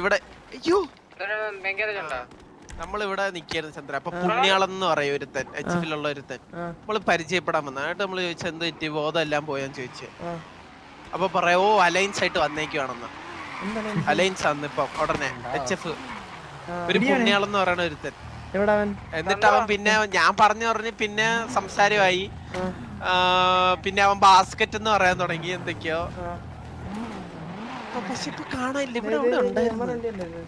ഇവിടെ. അയ്യോ. നമ്മളിവിടെ നിക്കായിരുന്നു ചന്ദ്ര. അപ്പൊ പുണ്യാളെന്ന് പറയും ഒരുത്തൻ എച്ച് എഫിലുള്ള ഒരുത്തൻ. നമ്മൾ പരിചയപ്പെടാൻ വന്ന. എന്നിട്ട് നമ്മൾ ചോദിച്ചു എന്ത് പറ്റി? ബോധം എല്ലാം പോയാന്ന് ചോദിച്ചു. അപ്പൊ പറയാ ഓ അലയൻസ് ആയിട്ട് വന്നേക്കുവാണെന്ന്. അലയൻസ് ആണ് ഇപ്പൊ ഉടനെ. എച്ച് എഫ് ഒരു പുണ്യാളെന്ന് പറയണ ഒരുത്തൻ. അവൻ? എന്നിട്ട് അവൻ പിന്നെ ഞാൻ പറഞ്ഞു പറഞ്ഞ് പിന്നെ സംസാരമായി. പിന്നെ അവൻ ബാസ്കറ്റ് എന്ന് പറയാൻ തുടങ്ങി എന്തൊക്കെയോ. പക്ഷെ ഇപ്പൊ കാണാനില്ല ഇവിടെ ഇവിടെ ഉണ്ടായിരുന്നു?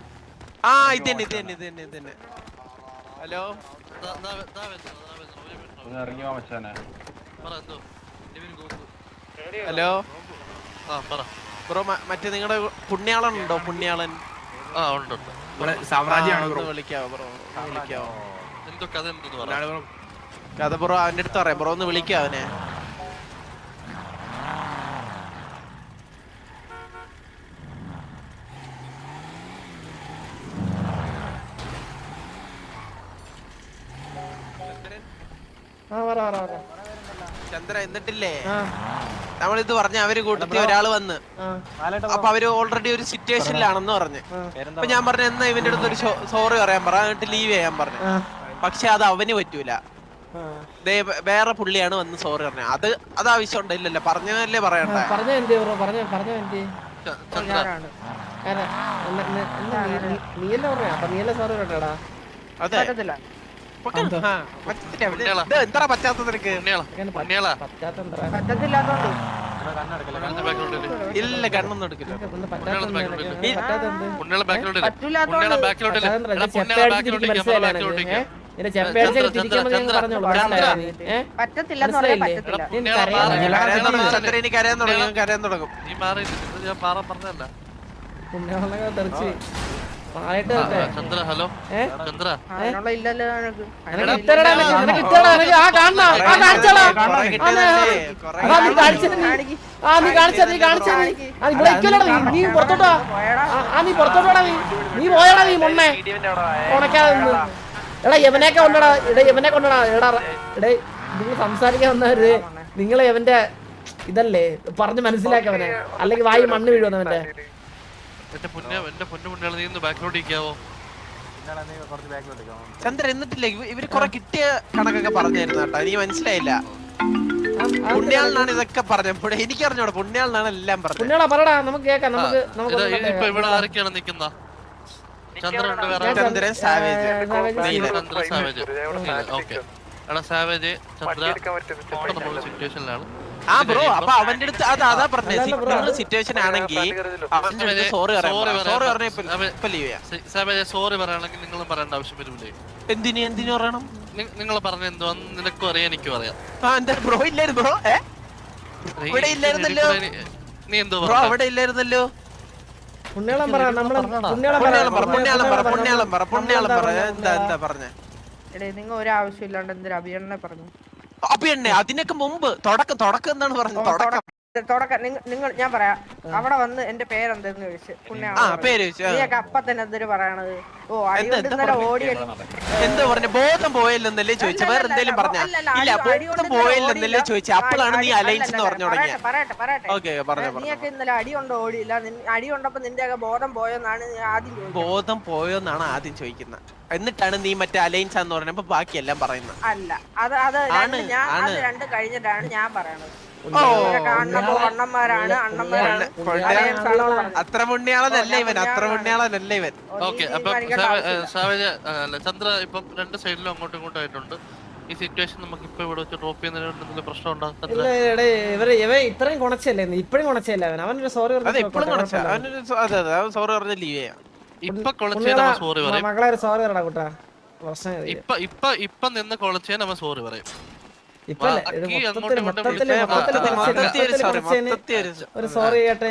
ആ ഇത് തന്നെ ഇത് തന്നെ ഇത് തന്നെ ഇത് തന്നെ. ഹലോ? ഹലോ? ആ പറ. ബ്രോ മറ്റേ നിങ്ങളുടെ പുണ്യാളൻ? ഉണ്ടോ പുണ്യാളൻ ആ ഉണ്ട് സാമ്രാജ്യമാണ് വിളിക്കാവോ ബ്രോ വിളിക്കാവോ? എന്തോ കഥ കഥ ബ്രോ അവന്റെ അടുത്ത് പറയാം. ബ്രോ ഒന്ന് വിളിക്കാവോ ആ. നമ്മളിത് പറഞ്ഞ അവർ കൂട്ടത്തിൽ ഒരാൾ വന്ന്. അപ്പൊ അവർ ഓൾറെഡി ഒരു സിറ്റുവേഷനിലാണെന്ന് പറഞ്ഞു. അപ്പൊ ഞാൻ പറഞ്ഞു എന്നാ ഇവന്റെ അടുത്ത് ഒരു സോറി പറയാൻ പറ. എന്നിട്ട് ലീവ് ചെയ്യാൻ പറഞ്ഞു. പക്ഷെ അത് അവന് പറ്റൂല. ദേ വേറെ പുള്ളിയാണ് വന്ന് സോറി പറഞ്ഞത്. അത് അത് ആവശ്യമുണ്ട് ഇല്ലല്ല. പറഞ്ഞതല്ലേ പറയണ്ട? പറഞ്ഞ എന്ത് ബ്രോ പറഞ്ഞ നീ- നീയല്ലേ പറഞ്ഞ? അപ്പൊ നീയല്ലേ സോറി പറയട്ടാ അതെ. എന്താ? പറ്റാത്തത് നിനക്ക്? ഇല്ല? കണ്ണൊന്നും എടുക്കില്ല. കരയാൻ തുടങ്ങും. കരയാൻ തുടങ്ങും. നീ മാറി. ഞാൻ പാറ പറഞ്ഞല്ല പുണ്യാളനൊക്കെ തെറിച്ച്. ചന്ദ്ര ഹലോ? ചന്ദ്ര? നീ ആ നീ നീ നീ. നീ നീ പുറത്തോട്ടാ ആ നീ പുറത്തോട്ടാ നീ. നീ പോയടാ നീ മുന്നേ. ഉണക്കാതെ എടാ യവനെയൊക്കെ കൊണ്ടടാ എടാ യവനെ കൊണ്ടടാ എടാ എടേ നിങ്ങൾ സംസാരിക്കാൻ വന്നവര് നിങ്ങൾ യവന്റെ ഇതല്ലേ പറഞ്ഞ് മനസ്സിലാക്കവനെ അല്ലെങ്കിൽ വായി മണ്ണ് വീഴുവന്നവന്റെ എന്റെ പൊന്നെ എന്റെ പൊന്നു മുന്നേ നീ ഒന്ന് ബാക്കിലോട്ട് ഇരിക്കാവോ? ചന്ദ്ര എന്നിട്ടില്ല ഇവ- ഇവർ കൊറേ കിട്ടിയ കണക്കൊക്കെ പറഞ്ഞായിരുന്നു കേട്ടോ. എനിക്ക് മനസ്സിലായില്ല. പുണ്യാളിനാണ് ഇതൊക്കെ പറഞ്ഞത്. എനിക്ക് അറിഞ്ഞോടെ പുണ്യാളിനാണ് എല്ലാം പറഞ്ഞത്. പുണ്യാളാ പറടാ നമുക്ക് കേക്കാം നമുക്ക് നമുക്ക് ഇവിടെ. ആരൊക്കെയാണ് നിക്കുന്ന ചന്ദ്രൻ സാവേജ്. ഏ, സാവേജ് ഓക്കെ. എടാ സാവേജ് ചന്ദ്ര ഇപ്പൊ നമ്മൾ സിറ്റുവേഷനിലാണ് ആ ബ്രോ അപ്പൊ അവന്റെ അടുത്ത് അത് അതാ പറഞ്ഞത്. സിറ്റുവേഷൻ ആണെങ്കിൽ അവന്റെ അടുത്ത് സോറി. സോറി പറഞ്ഞ അവൻ- ഇപ്പൊ ലീവ് സോറി പറയണമെങ്കിൽ നിങ്ങൾ പറയേണ്ട ആവശ്യം വരില്ലേ എന്തിനു എന്തിനു പറയണം? നിങ്ങൾ പറഞ്ഞ എന്തുവാന്ന് നിനക്കും അറിയാം എനിക്കും അറിയാം. ആ എന്താ ബ്രോ ഇല്ലായിരുന്നു ബ്രോ ഇവിടെ ഇല്ലായിരുന്നല്ലോ. നീ എന്തോ ബ്രോ അവിടെ ഇല്ലായിരുന്നല്ലോ. പുണ്യാളം പറ നമ്മൾ പുണ്യാളം പറ പുണ്യാളം പറ പുണ്യാളം പറ പുണ്യാളം പറ എന്താ എന്താ പറഞ്ഞേ? എടേ നിങ്ങൾ ഒരാവശ്യം ഇല്ലാണ്ട് എന്തൊരു അഭിയണ്ണനെ പറഞ്ഞു. അപ്പൊ എന്നെ അതിനൊക്കെ മുമ്പ് തുടക്കം തുടക്കം എന്താണ് പറഞ്ഞത്? തുടക്കം. തുടക്കം നിങ്ങ- നിങ്ങൾ ഞാൻ പറയാം. അവിടെ വന്ന് എന്റെ പേരെന്തെന്ന് ചോദിച്ചു. നീയൊക്കെ അപ്പൊ തന്നെ എന്തൊരു പറയണത്? ഓ എന്താ പറഞ്ഞേ? പറഞ്ഞ? ബോധം പോയില്ലെന്നല്ലേ ചോദിച്ചു? വേറെ എന്തെങ്കിലും പറഞ്ഞ? ഇല്ല ബോധം പോയില്ലെന്നല്ലേ ചോദിച്ചു? അപ്പോഴാണ് നീ അലയൻസ് എന്ന് പറഞ്ഞു തുടങ്ങിയ പറയട്ടെ പറയട്ടെ. നീയൊക്കെ ഇന്നലെ അടിയുണ്ടോ ഓടിയില്ല. അടിയുണ്ടപ്പോ നിന്റെ ഒക്കെ ബോധം പോയെന്നാണ് ആദ്യം ബോധം പോയോന്നാണ് ആദ്യം ചോദിക്കുന്നത് എന്നിട്ടാണ് നീ മറ്റേ അലയൻസ് എന്ന് പറഞ്ഞപ്പോ ബാക്കിയെല്ലാം പറയുന്നത് അല്ല അത് അത് ഞാൻ അത്. രണ്ട് കഴിഞ്ഞിട്ടാണ് ഞാൻ പറയണത്. അത്ര പുണ്യാളനല്ല ഇവൻ അത്ര പുണ്യാളനല്ല ഇവൻ. ഓക്കെ അപ്പൊ സാവേജ് ചന്ദ്ര ഇപ്പം രണ്ട് സൈഡിലും അങ്ങോട്ടും ഇങ്ങോട്ടും ആയിട്ടുണ്ട്. ഈ സിറ്റുവേഷൻ നമുക്ക് ഇപ്പൊ ഇവിടെ വെച്ച് ഡ്രോപ്പ് ചെയ്യുന്നതിന് പ്രശ്നം ഉണ്ടാകും ഇത്രയും കുണച്ചല്ലേ ഇപ്പഴും കുണച്ചല്ലേ അവൻ? അവനൊരു സോറി സോറി പറഞ്ഞ ലീവ് ചെയ്യാം ഇപ്പൊ കൊളച്ചേ സോറി പറയും. മകളെ സോറി പറയടാ കുട്ടാ. ഇപ്പൊ ഇപ്പൊ ഇപ്പൊ നിന്ന് കൊളച്ചേ നമ്മ സോറി പറയും. ഒരു സോറി കേട്ട്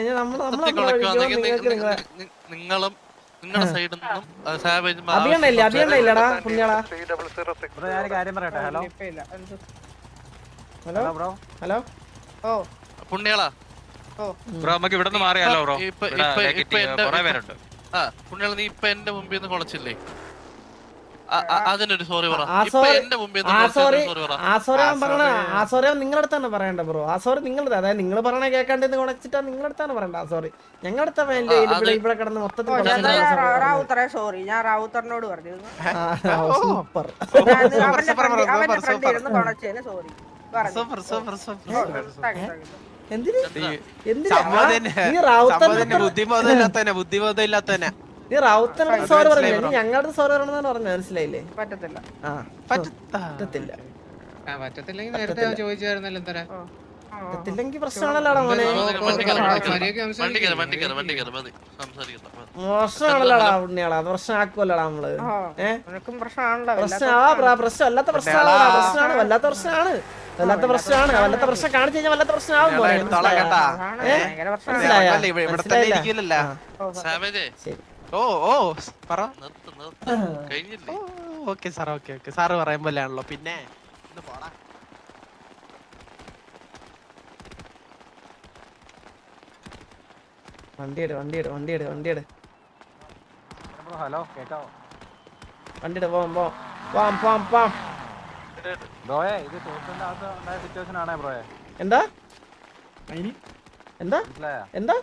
നിങ്ങളും നിങ്ങളുടെ സൈഡിൽ നിന്നും സാവേജ് പുണ്യാളാ ഹലോ? ഹലോ ബ്രോ ഹലോ ഓ പുണ്യാളാ ബ്രോ നമുക്ക് ഇവിടെ നിന്ന് മാറിയാലോ ബ്രോ ഇപ്പൊ ഇവിടെ ഇപ്പൊ like ഇപ്പൊ എന്റെ ആ പുണ്യാള നീ ഇപ്പൊ എന്റെ മുമ്പിൽ നിന്ന് കൊളച്ചില്ലേ അതിനൊരു സോറി പറ. ആ എന്റെ മുമ്പിൽ ആ സോറി സോറി പറ. ആ സോറി ഞാൻ പറഞ്ഞ ആ സോറി നിങ്ങളുടെ അടുത്താണ് പറയണ്ട ബ്രോ. ആ സോറി നിങ്ങളുടെ അതായത് നിങ്ങൾ പറയണ കേൾക്കാണ്ട് കൊണച്ചിട്ടാ കുണച്ചിട്ടാ നിങ്ങളുടെ അടുത്താണ് പറയണ്ട ആ സോറി ഞങ്ങളടുത്ത ഇവിടെ കിടന്ന് മൊത്തത്തിൽ സോറി ഞാൻ റാവുത്തറിനോട് super sorry super super super. എന്തിന്? എന്തിനാ? ബുദ്ധിബോധം ഇല്ലാത്തന്നെ ബുദ്ധിബോധം ഇല്ലാത്തന്നെ നീ റൗത്തനോട് സോറി പറഞ്ഞു നീ ഞങ്ങളുടെ സോറി പറഞ്ഞതാണ് പറഞ്ഞു മനസ്സിലായില്ലേ പറ്റത്തില്ല ആ പറ്റ- പറ്റത്തില്ല ആ പറ്റത്തില്ലെങ്കിൽ നേരത്തെ ഞാൻ ചോദിച്ചായിരുന്നല്ലോ എന്തരാ. പറ്റത്തില്ലെങ്കിൽ പ്രശ്നമാണല്ലോടാ മോനെ. പ്രശ്നമാണല്ലോടാ ഉണ്ണിയാളാ അത് പ്രശ്നമാക്കുമല്ലോടാ നമ്മൾ ഓ, ഏ നിനക്കും പ്രശ്നമാണല്ലോ പ്രശ്നം ആ പ്ര- അല്ലാത്ത പ്രശ്നമാണ് പ്രശ്നമാണ് വല്ലാത്ത പ്രശ്നമാണ് വല്ലാത്ത പ്രശ്നമാണ് വല്ലാത്ത പ്രശ്നം കാണിച്ചു കഴിഞ്ഞാൽ വല്ലാത്ത പ്രശ്നമാകും പോലെ മനസ്സിലായോ? മനസ്സിലായില്ല? ശരി ഓ ഓ പറ. നിർത്ത് നിർത്ത്. കഴിഞ്ഞില്ലേ? Okay sir okay okay. Sir പറയും പിന്നെ ഒന്ന് പോടാ. വണ്ടി എടു വണ്ടി എടു വണ്ടി എടു വണ്ടി എടു ഹലോ കേട്ടോ വണ്ടി എടു പോവാം പോവാം. പോവാം പോവാം പോവാം. ബ്രോയെ ഇത് അകത്ത് ഉണ്ടായ സിറ്റുവേഷൻ ആണേ ബ്രോയെ. എന്താ? എന്താ? എന്താ?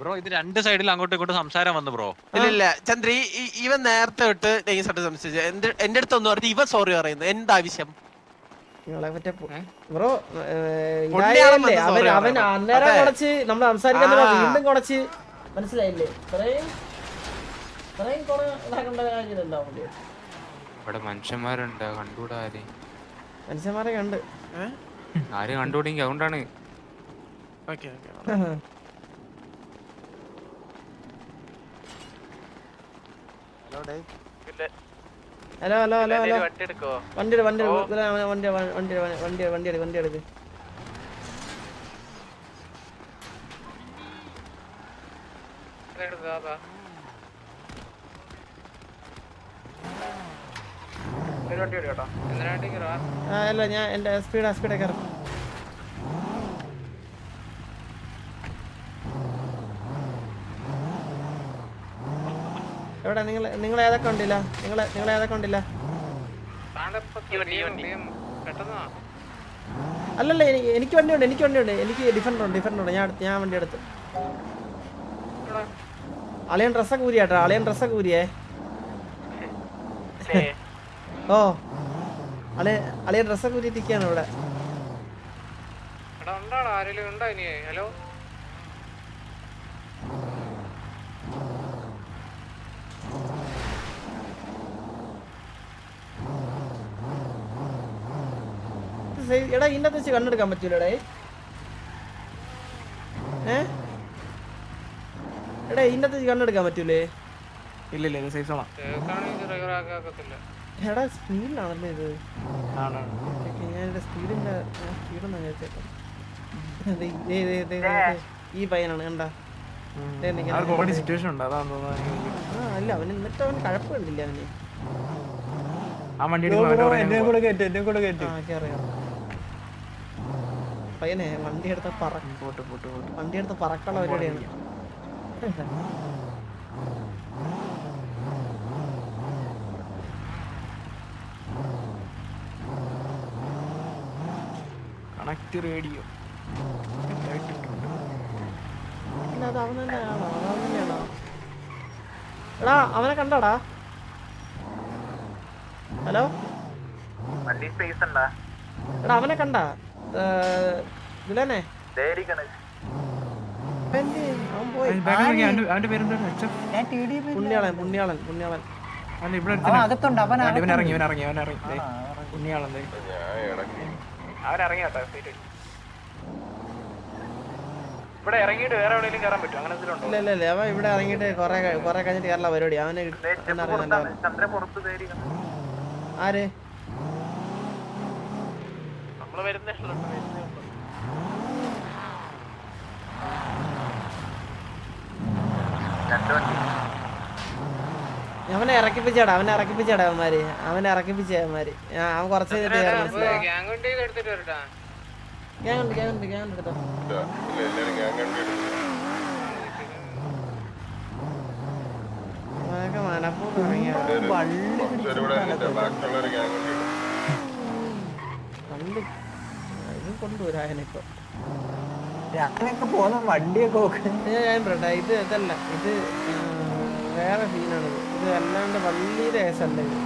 ബ്രോ ഇത് രണ്ട് സൈഡിൽ അങ്ങോട്ടും ഇങ്ങോട്ടും സംസാരം വന്നു ബ്രോ. ഇല്ല ഇല്ല. ചന്ദ്രി ഇവൻ നേരത്തെ തൊട്ട് നൈസായിട്ട് സംസാരിച്ചു. എന്റെ എന്റെ അടുത്ത് ഒന്ന് പറഞ്ഞു ഇവ സോറി പറയുന്നു. എന്താവശ്യം നിങ്ങളെ മറ്റേ ബ്രോ ഇതായല്ലേ? അവൻ sorry അവൻ പറയണം. അന്നേരം അതെ. കുറച്ച് നമ്മൾ സംസാരിക്കാൻ ആ. വീണ്ടും കുറച്ച് മനസ്സിലായില്ലേ? ഇത്രയും ഇത്രയും കുറെ ഇതാക്കേണ്ട കാര്യമില്ലല്ലോ പുള്ളി. ഇവിടെ മനുഷ്യന്മാരുണ്ട്. കണ്ടുകൂടാ ആര്? മനുഷ്യന്മാരെ കണ്ട് ആര് കണ്ടുകൂടെങ്കിൽ അതുകൊണ്ടാണ്. Okay okay. Hello hello hello hello. വണ്ടി എടുക്കോ വണ്ടി വണ്ടി വണ്ടി വണ്ടി വണ്ടി വണ്ടി എടുക്ക് വണ്ടി എടുക്ക് അല്ല ഞാൻ എന്റെ സ്പീഡ് സ്പീഡൊക്കെ കയറും. എവിടെ? നിങ്ങൾ നിങ്ങൾ ഏതൊക്കെ ഉണ്ടില്ല നിങ്ങൾ നിങ്ങൾ ഏതൊക്കെ ഉണ്ടില്ല അല്ലല്ല എനിക്ക് വണ്ടി ഉണ്ട് എനിക്ക് വണ്ടി ഉണ്ട്. എനിക്ക് ഡിഫൻഡർ ഉണ്ട് ഡിഫൻഡർ ഉണ്ട്. ഞാൻ എടുത്ത്- ഞാൻ വണ്ടി എടുത്ത്. അളിയൻ ഡ്രസ്സൊക്കെ ഊരിയാട്ടോ അളിയൻ ഡ്രസ്സൊക്കെ ഊരിയേ. ഓ. അളിയ അളിയൻ ഡ്രസ്സൊക്കെ ഊരിയിട്ടിരിക്കുകയാണ് ഇവിടെ. ഹലോ? എടാ ഇന്നത്തെ വെച്ച് കണ്ണെടുക്കാൻ പറ്റൂലടേ ഏ? എടാ ഇന്നത്തെ വെച്ച് കണ്ണെടുക്കാൻ പറ്റൂലേ? ഇല്ല ഇല്ല ഇത് സേഫ് ഡ്രൈവർ ആക്കാക്കത്തില്ല. എടാ സ്പീഡിലാണല്ലേ ഇത്? ഓക്കേ, സ്പീഡിന്റെ സ്പീഡൊന്നും ഈ പയ്യനാണ് കണ്ടാ? അല്ല അവൻ എന്നിട്ട് അവൻ കഴപ്പില്ല കണ്ടില്ല അവന്. ആ വണ്ടി എന്നെ കൂടെ കയറ്റി എന്നെ കൂടെ കയറ്റി. ആ പയ്യനെ വണ്ടി എടുത്ത പറ പോട്ട് പോട്ട് പോട്ട്. വണ്ടി എടുത്ത പറക്കുള്ള പരിപാടിയാണ്. Connect radio. ഇല്ല അത് അവൻ തന്നെയാണോ? അവൻ തന്നെയാണോ? എടാ അവനെ കണ്ടടാ. ഹലോ? എടാ അവനെ കണ്ടാ. പുണ്യാളൻ പുണ്യാളൻ പുണ്യാളൻ അകത്തുണ്ട്. അവൻ ഇറങ്ങി ഇവൻ ഇറങ്ങി അവൻ. അവൻ ഇവിടെ ഇറങ്ങിയിട്ട് വേറെ എവിടെയെങ്കിലും കയറാൻ പറ്റും അങ്ങനെ ഇല്ല ഇല്ല ഇല്ല. അവൻ ഇവിടെ ഇറങ്ങിയിട്ട് കുറെ കുറെ കഴിഞ്ഞിട്ട് കേരള പരിപാടി. അവന് അവനെ നമ്മൾ വരുന്ന അവനെ ഇറക്കിപ്പിച്ചേടാ അവനെ ഇറക്കിപ്പിച്ചേടാ അവന്മാര്. അവനെ ഇറക്കിപ്പിച്ച അവന്മാര്. അവൻ കുറച്ച് കഴിഞ്ഞിട്ട് കയറി മനസ്സിലായി ഗ്യാങ് വണ്ടിയൊക്കെ എടുത്തിട്ട് വരട്ടാ ഗ്യാങ് ഉണ്ട് ഗ്യാങ് ഉണ്ട് ഗ്യാങ് ഉണ്ട് എടുത്തോ അവനൊക്കെ ഇതൊക്കെ മനപ്പൂർവം ഇറങ്ങിയതാ. കണ്ട് ഇത് കൊണ്ടുവരാനിപ്പോ ഞാനൊക്കെ പോന്ന വണ്ടിയൊക്കെ ഞാൻ പറയട്ടെ ഇത് ഇതല്ല ഇത് വേറെ സീനാണ് ഇത് അല്ലാണ്ട് വലിയ കേസല്ല ഇത്.